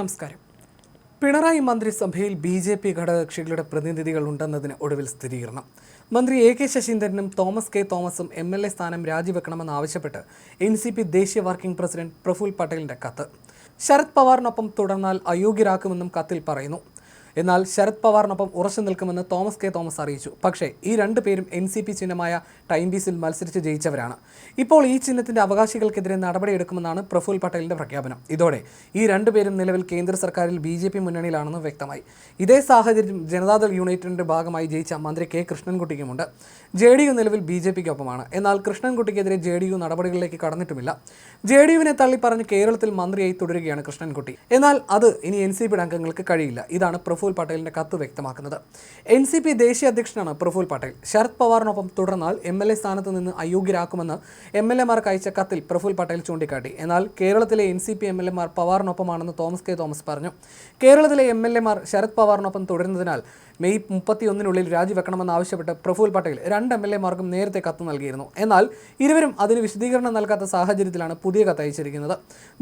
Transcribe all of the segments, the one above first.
നമസ്കാരം. പിണറായി മന്ത്രിസഭയിൽ B J P ഘടകകക്ഷികളുടെ പ്രതിനിധികൾ ഉണ്ടെന്നതിന് ഒടുവിൽ സ്ഥിരീകരണം. മന്ത്രി എ കെ ശശീന്ദ്രനും തോമസ് കെ തോമസും എം എൽ എ സ്ഥാനം രാജിവെക്കണമെന്നാവശ്യപ്പെട്ട് എൻ സി പി ദേശീയ വർക്കിംഗ് പ്രസിഡന്റ് പ്രഫുൽ പട്ടേലിന്റെ കത്ത്. ശരത് പവാറിനൊപ്പം തുടർന്നാൽ അയോഗ്യരാക്കുമെന്നും കത്തിൽ പറയുന്നു. എന്നാൽ ശരത് പവാറിനൊപ്പം ഉറച്ചു നിൽക്കുമെന്ന് തോമസ് കെ തോമസ് അറിയിച്ചു. പക്ഷേ ഈ രണ്ടു പേരും എൻ സി പി ചിഹ്നമായ ടൈം പീസിൽ മത്സരിച്ച് ജയിച്ചവരാണ്. ഇപ്പോൾ ഈ ചിഹ്നത്തിന്റെ അവകാശികൾക്കെതിരെ നടപടിയെടുക്കുമെന്നാണ് പ്രഫുൽ പട്ടേലിന്റെ പ്രഖ്യാപനം. ഇതോടെ ഈ രണ്ടുപേരും നിലവിൽ കേന്ദ്ര സർക്കാരിൽ ബി ജെ പി മുന്നണിയിലാണെന്ന് വ്യക്തമായി. ഇതേ സാഹചര്യം ജനതാദൾ യൂണൈറ്റഡിന്റെ ഭാഗമായി ജയിച്ച മന്ത്രി കെ കൃഷ്ണൻകുട്ടിക്കുമുണ്ട്. ജെ ഡി യു നിലവിൽ ബി ജെ പിക്കൊപ്പമാണ്. എന്നാൽ കൃഷ്ണൻകുട്ടിക്കെതിരെ ജെ ഡി യു നടപടികളിലേക്ക് കടന്നിട്ടുമില്ല. ജെ ഡി യുവിനെ തള്ളിപ്പറഞ്ഞ് കേരളത്തിൽ മന്ത്രിയായി തുടരുകയാണ് കൃഷ്ണൻകുട്ടി. എന്നാൽ അത് ഇനി എൻ സി പിയുടെ അംഗങ്ങൾക്ക് കഴിയില്ല. ഇതാണ് പട്ടേലിന്റെ കത്ത് വ്യക്തമാക്കുന്നത്. എൻ സി പി ദേശീയ അധ്യക്ഷനാണ് പ്രഫുൽ പട്ടേൽ. ശരത് പവാറിനൊപ്പം തുടർന്നാൽ എം എൽ എ സ്ഥാനത്ത് നിന്ന് അയോഗ്യരാക്കുമെന്ന് എം എൽ എമാർക്ക് അയച്ച കത്തിൽ പ്രഫുൽ പട്ടേൽ ചൂണ്ടിക്കാട്ടി. എന്നാൽ കേരളത്തിലെ N C P M L എമാർ പവാറിനൊപ്പമാണെന്ന് തോമസ് കെ തോമസ് പറഞ്ഞു. കേരളത്തിലെ എം എൽ എമാർ ശരത് പവാറിനൊപ്പം തുടരുന്നതിനാൽ മെയ് മുപ്പത്തിയൊന്നിനുള്ളിൽ രാജിവെക്കണമെന്നാവശ്യപ്പെട്ട് പ്രഫുൽ പട്ടേൽ രണ്ട് എം എൽ എമാർക്കും നേരത്തെ കത്ത് നൽകിയിരുന്നു. എന്നാൽ ഇരുവരും അതിന് വിശദീകരണം നൽകാത്ത സാഹചര്യത്തിലാണ് പുതിയ കത്ത് അയച്ചിരിക്കുന്നത്.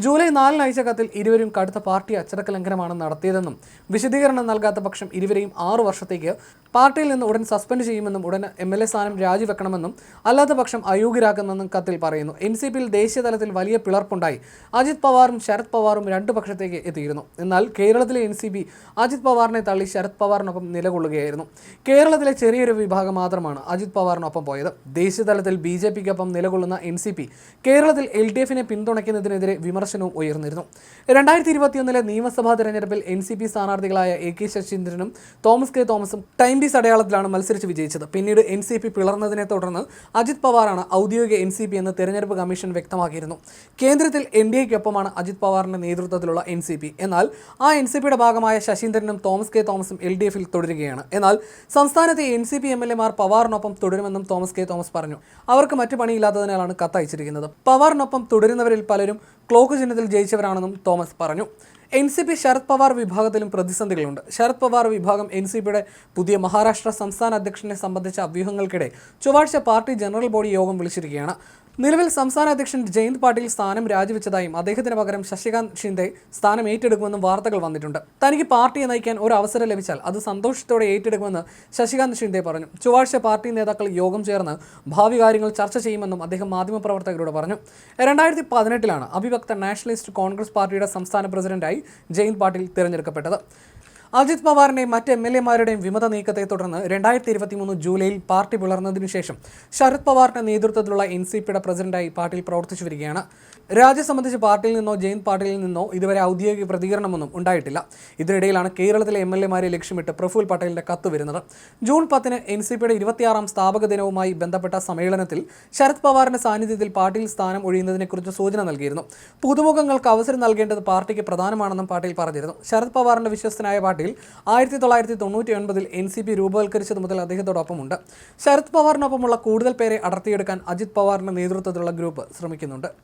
ജൂലൈ നാലിന് അയച്ച കത്തിൽ ഇരുവരും കടുത്ത പാർട്ടി അച്ചടക്ക ലംഘനമാണ് നടത്തിയതെന്നും വിശദീകരണം നൽകാത്ത പക്ഷം ഇരുവരെയും ആറു വർഷത്തേക്ക് പാർട്ടിയിൽ നിന്ന് ഉടൻ സസ്പെൻഡ് ചെയ്യുമെന്നും ഉടൻ എം എൽ എ സ്ഥാനം രാജിവെക്കണമെന്നും അല്ലാത്ത പക്ഷം അയോഗ്യരാക്കുമെന്നും കത്തിൽ പറയുന്നു. എൻ സി പിയിൽ ദേശീയ തലത്തിൽ വലിയ പിളർപ്പുണ്ടായി. അജിത് പവാറും ശരത് പവാറും രണ്ടു പക്ഷത്തേക്ക് എത്തിയിരുന്നു. എന്നാൽ കേരളത്തിലെ എൻ സി പി അജിത് പവാറിനെ തള്ളി ശരത് പവാറിനൊപ്പം നിലകൊള്ളുകയായിരുന്നു. കേരളത്തിലെ ചെറിയൊരു വിഭാഗം മാത്രമാണ് അജിത് പവാറിനൊപ്പം പോയത്. ദേശീയ തലത്തിൽ ബി ജെ പിക്കൊപ്പം നിലകൊള്ളുന്ന എൻ സി പി കേരളത്തിൽ എൽ ഡി എഫിനെ പിന്തുണയ്ക്കുന്നതിനെതിരെ വിമർശനവും ഉയർന്നിരുന്നു. രണ്ടായിരത്തി ഇരുപത്തിയൊന്നിലെ നിയമസഭാ തെരഞ്ഞെടുപ്പിൽ എൻ സി പി സ്ഥാനാർത്ഥികളായ എ കെ ശശീന്ദ്രനും തോമസ് കെ തോമസും ടൈം പീസ് അടയാളത്തിലാണ് മത്സരിച്ച് വിജയിച്ചത്. പിന്നീട് എൻ സി പി പിളർന്നതിനെ തുടർന്ന് അജിത് പവാറാണ് ഔദ്യോഗിക എൻ സി പി എന്ന് തെരഞ്ഞെടുപ്പ് കമ്മീഷൻ വ്യക്തമാക്കിയിരുന്നു. കേന്ദ്രത്തിൽ എൻ ഡി എക്കൊപ്പമാണ് അജിത് പവാറിന്റെ നേതൃത്വത്തിലുള്ള എൻ സി പി എന്നാൽ ആ എൻ സി പിയുടെ ഭാഗമായ ശശീന്ദ്രനും തോമസ് കെ തോമസും എൽ ഡി എഫിൽ തുടരുകയാണ്. എന്നാൽ സംസ്ഥാനത്തെ N C P M L എമാർ പവാറിനൊപ്പം തുടരുമെന്നും തോമസ് കെ തോമസ് പറഞ്ഞു. അവർക്ക് മറ്റു പണിയില്ലാത്തതിനാലാണ് കത്തയച്ചിരിക്കുന്നത്. പവാറിനൊപ്പം തുടരുന്നവരിൽ പലരും ക്ലോക്ക് ചിഹ്നത്തിൽ ജയിച്ചവരാണെന്നും തോമസ് പറഞ്ഞു. N C P Sharad Pawar വിഭാഗത്തിലും പ്രതിസന്ധികളുണ്ട്. ശരത് പവാർ വിഭാഗം എൻ സി പിയുടെ പുതിയ മഹാരാഷ്ട്ര സംസ്ഥാന അധ്യക്ഷനെ സംബന്ധിച്ച അഭ്യൂഹങ്ങൾക്കിടെ ചൊവ്വാഴ്ച പാർട്ടി ജനറൽ ബോഡി യോഗം വിളിച്ചിരിക്കുകയാണ്. നിലവിൽ സംസ്ഥാന അധ്യക്ഷൻ ജയന്ത് പാട്ടീൽ സ്ഥാനം രാജിവെച്ചതായും അദ്ദേഹത്തിന് പകരം ശശികാന്ത് ഷിൻഡെ സ്ഥാനം ഏറ്റെടുക്കുമെന്നും വാർത്തകൾ വന്നിട്ടുണ്ട്. തനിക്ക് പാർട്ടിയെ നയിക്കാൻ ഒരു അവസരം ലഭിച്ചാൽ അത് സന്തോഷത്തോടെ ഏറ്റെടുക്കുമെന്ന് ശശികാന്ത് ഷിൻഡെ പറഞ്ഞു. ചൊവ്വാഴ്ച പാർട്ടി നേതാക്കൾ യോഗം ചേർന്ന് ഭാവി കാര്യങ്ങൾ ചർച്ച ചെയ്യുമെന്നും അദ്ദേഹം മാധ്യമപ്രവർത്തകരോട് പറഞ്ഞു. രണ്ടായിരത്തി പതിനെട്ടിലാണ് അവിഭക്ത നാഷണലിസ്റ്റ് കോൺഗ്രസ് പാർട്ടിയുടെ സംസ്ഥാന പ്രസിഡന്റായി ജയന്ത് പാട്ടീൽ തിരഞ്ഞെടുക്കപ്പെട്ടത്. അജിത് പവാറിന്റെയും മറ്റ് എം എൽ എമാരുടെയും വിമത നീക്കത്തെ തുടർന്ന് രണ്ടായിരത്തി ഇരുപത്തി മൂന്ന് ജൂലൈയിൽ പാർട്ടി പിളർന്നതിനു ശേഷം ശരത് പവാറിന്റെ നേതൃത്വത്തിലുള്ള എൻ സി പിയുടെ പ്രസിഡന്റായി പാർട്ടിയിൽ പ്രവർത്തിച്ചു വരികയാണ്. രാജ്യം സംബന്ധിച്ച് പാർട്ടിയിൽ നിന്നോ ജയന്ത് പാട്ടീലിൽ നിന്നോ ഇതുവരെ ഔദ്യോഗിക പ്രതികരണമൊന്നും ഉണ്ടായിട്ടില്ല. ഇതിനിടയിലാണ് കേരളത്തിലെ എം എൽ എമാരെ ലക്ഷ്യമിട്ട് പ്രഫുൽ പട്ടേലിന്റെ കത്ത് വരുന്നത്. ജൂൺ പത്തിന് എൻ സി പിയുടെ ഇരുപത്തിയാറാം സ്ഥാപക ദിനവുമായി ബന്ധപ്പെട്ട സമ്മേളനത്തിൽ ശരത് പവാറിന്റെ സാന്നിധ്യത്തിൽ പാർട്ടിയിൽ സ്ഥാനം ഒഴിയുന്നതിനെക്കുറിച്ച് സൂചന നൽകിയിരുന്നു. പുതുമുഖങ്ങൾക്ക് അവസരം നൽകേണ്ടത് പാർട്ടിക്ക് പ്രധാനമാണെന്നും പാട്ടീൽ പറഞ്ഞിരുന്നു. ശരത് പവാറിന്റെ വിശ്വസ്തനായ പാർട്ടിയിൽ ആയിരത്തി തൊള്ളായിരത്തി തൊണ്ണൂറ്റി ഒൻപതിൽ എൻ സി പി രൂപവൽക്കരിച്ചത് മുതൽ അദ്ദേഹത്തോടൊപ്പമുണ്ട്. ശരത് പവാറിനൊപ്പമുള്ള കൂടുതൽ പേരെ അടർത്തിയെടുക്കാൻ അജിത് പവാറിന്റെ നേതൃത്വത്തിലുള്ള ഗ്രൂപ്പ് ശ്രമിക്കുന്നുണ്ട്.